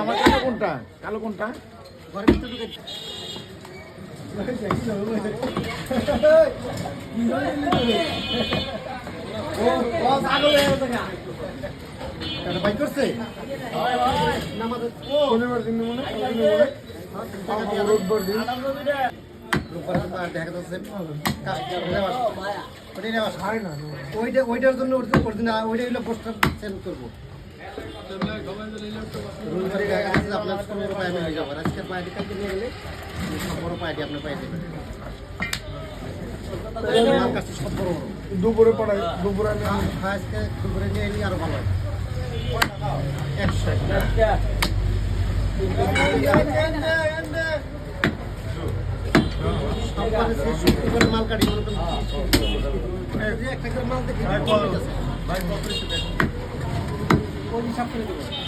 আমার কাছে কোনটা? কালো কোনটা? ঘরের ভিতরে বাইক করছে? শনিবার দিন মনে রোববার দিন। ওইটার জন্য ওইটা হলো করব আপনার বড় পায়ে হয়ে যাবে আজকে পায়ে কালকে নিয়ে গেলে বড় পায়ে আপনি পায়ে দেবেন দুপুরে পড়াই দুপুরে আজকে দুপুরে নিয়ে এলে আরও ভালো একশো। সেই করে মাল কাটি মনে করেন। একটা করে মাল দেখি। হিসাব করে দেবো?